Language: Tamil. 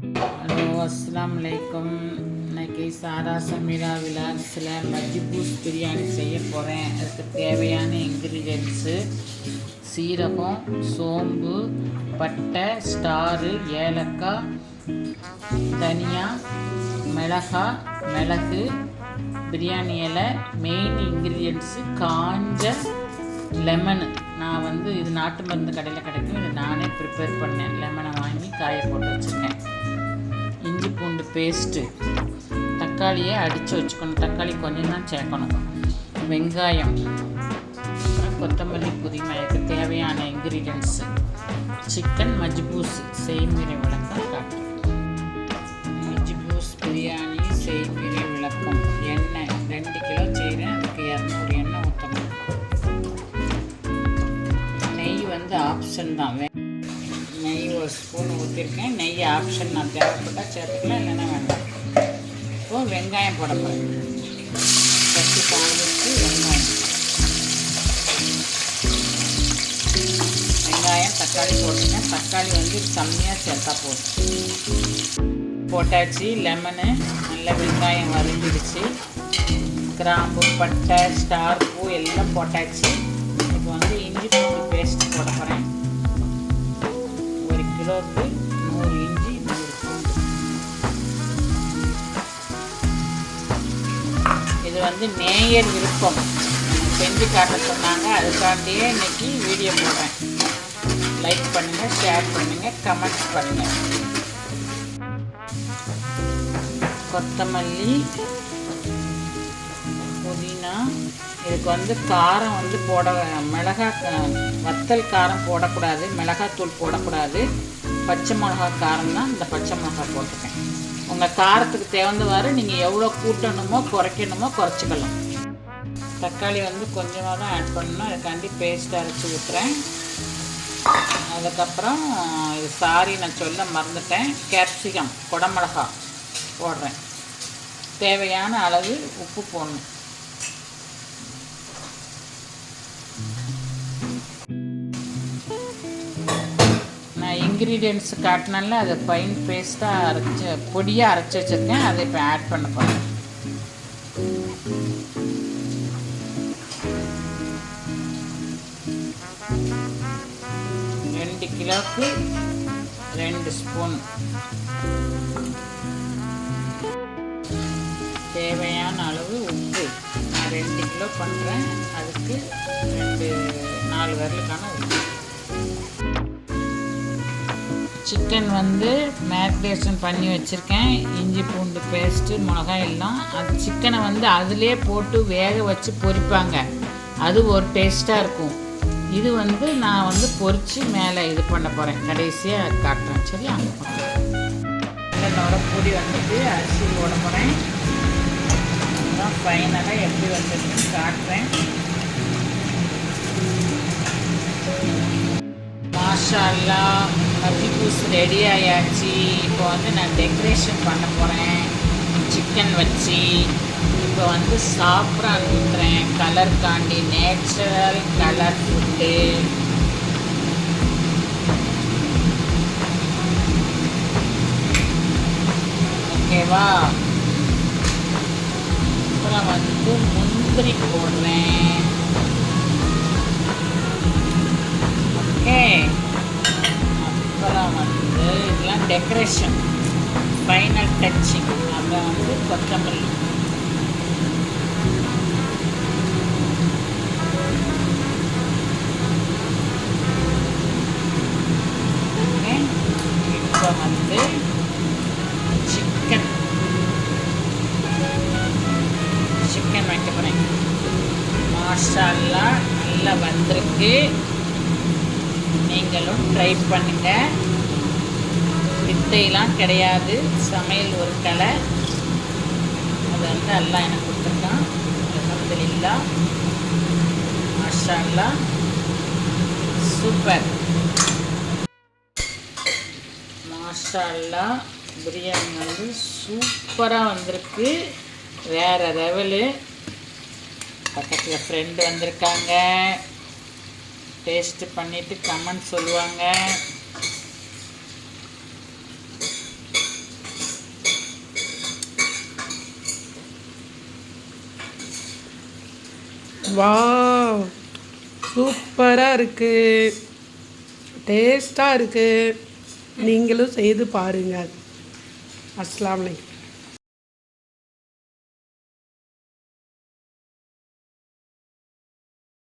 ஹலோ அஸ்லாம் அலைக்கும். இன்னைக்கு சாரா சமீரா விலாக்ஸில் மஜ்பூஸ் பிரியாணி செய்ய போகிறேன் அதுக்கு தேவையான இன்க்ரீடியன்ஸு சீரகம் சோம்பு பட்டை ஸ்டாரு ஏலக்காய் தனியா மிளகாய் மிளகு பிரியாணி இலை மெயின் இன்க்ரீடியன்ட்ஸு காஞ்ச லெமனு நான் வந்து இது நாட்டு மருந்து கடையில் கிடைக்கும். இது நானே ப்ரிப்பேர் பண்ணேன். லெமனை வாங்கி காய போட்டு வச்சுருக்கேன். பூண்டு பேஸ்ட்டு தக்காளியை அடித்து வச்சுக்கணும். தக்காளி கொஞ்சம் தான் சேர்க்கணும். வெங்காயம் அப்புறம் கொத்தமல்லி புதினாய்க்கு தேவையான இன்க்ரீடியன்ஸு சிக்கன் மஜ்பூஸ் செய்முறை விளக்கம் காட்டுறேன் மஜ்பூஸ் பிரியாணி செய்முறை விளக்கம். எண்ணெய் ரெண்டு கிலோ செய்கிறேன் அதுக்கு இரநூறு எண்ணெய் ஊற்றணும் நெய் வந்து ஆப்ஷன் தான். ஒரு ஸ்பூன் ஊற்றிருக்கேன் நெய் ஆப்ஷன் நான் தேவைப்பட்டால் சேர்த்துக்கலாம் இல்லைன்னா வேண்டாம். இப்போ வெங்காயம் போட போகிறேன் ஃபஸ்ட்டு காஞ்சிட்டு வெங்காயம். வெங்காயம் தக்காளி போட்டுருக்கேன் தக்காளி வந்து கம்மியாக சேர்த்தா போதும். போட்டாச்சு லெமனு நல்ல வெங்காயம் வதங்கிடுச்சு கிராம்பு பட்டை ஸ்டார் பூ எல்லாம் போட்டாச்சு. இப்போ வந்து இஞ்சி பூண்டு பேஸ்ட் போட போகிறேன் கிலோவுக்கு நூறு இஞ்சி நூறு பூண்டு இது வந்து நேயர் விருப்பம். செஞ்சு காட்ட சொன்னாங்க. அதுக்காண்டியே இன்னைக்கு வீடியோ போடுறேன். லைக் பண்ணுங்கள் ஷேர் பண்ணுங்கள் கமெண்ட்ஸ் பண்ணுங்கள் கொத்தமல்லி புதினா இதுக்கு வந்து காரம் வந்து போட மிளகா வத்தல் காரம் போடக்கூடாது மிளகாத்தூள் போடக்கூடாது. பச்சை மிளகா காரம் தான் இந்த பச்சை மிளகா போட்டிருக்கேன். உங்கள் காரத்துக்கு தகுந்தவாறு நீங்கள் எவ்வளோ கூட்டணுமோ குறைக்கணுமோ குறைச்சிக்கலாம். தக்காளி வந்து கொஞ்சமாக தான் ஆட் பண்ணணும். அதுக்காண்டி பேஸ்ட் அரைச்சி ஊற்றுறேன் அதுக்கப்புறம் இது சாரி நான் சொல்ல மறந்துட்டேன். கேப்சிகம் குடமிளகா போடுறேன். தேவையான அளவு உப்பு போடணும். இன்க்ரீடியன்ட்ஸ் காட்டினால அதை ஃபைன் பேஸ்ட்டாக அரைச்சி பொடியாக அரைச்சி வச்சுருக்கேன். அதை இப்போ ஆட் பண்ண போகிறேன் ரெண்டு கிலோவுக்கு ரெண்டு ஸ்பூன் தேவையான அளவு உப்பு. நான் ரெண்டு கிலோ பண்ணுறேன் அதுக்கு ரெண்டு நாலு வரலுக்கான உப்பு. சிக்கன் வந்து மேரினேஷன் பண்ணி வச்சுருக்கேன். இஞ்சி பூண்டு பேஸ்ட்டு மிளகாய் எல்லாம். அது சிக்கனை வந்து அதிலே போட்டு வேக வச்சு பொரிப்பாங்க. அது ஒரு டேஸ்ட்டாக இருக்கும். இது வந்து நான் வந்து பொரித்து மேலே இது பண்ண போகிறேன் கடைசியாக காட்டுறேன். சரி அங்கே நல்ல பொடி வந்துட்டு அரிசி போட போகிறேன் அதான் ஃபைனலாக எப்படி வந்திருக்குன்னு காட்டுறேன். மாஷா அல்லா மஜ்பூஸ் ரெடி ஆயாச்சு. இப்போ வந்து நான் டெக்கரேஷன் பண்ண போகிறேன் சிக்கன் வச்சு. இப்போ வந்து சாப்பிட்றான் ஊற்றுறேன் கலர் காண்டி நேச்சுரல் கலர் ஃபுட்டு ஓகேவா அப்புறம் வந்து முந்திரி போடுறேன். டெக்கரேஷன் ஃபைனல் டச்சிங் அப்புறம் வந்து கொத்தமல்லி. ஓகே இப்போ வந்து சிக்கன் சிக்கன் வைக்க போகிறேன் மாஷால்லா நல்லா வந்திருக்கு. நீங்களும் ட்ரை பண்ணுங்கள் வித்தையெல்லாம் கிடையாது. சமையல் ஒரு கலை. அது வந்து எல்லாம் எனக்கு கொடுத்துருக்கான். அலமதுல்லா மாஷா சூப்பர். மாஷா பிரியாணி வந்து சூப்பராக வந்திருக்கு. வேறு லெவலு. பக்கத்தில் ஃப்ரெண்டு வந்திருக்காங்க. டேஸ்ட்டு பண்ணிவிட்டு கமெண்ட் சொல்லுவாங்க. வாவ் சூப்பராக இருக்குது டேஸ்ட்டாக இருக்குது நீங்களும் செய்து பாருங்கள் அஸ்லாம் வலைக்கம்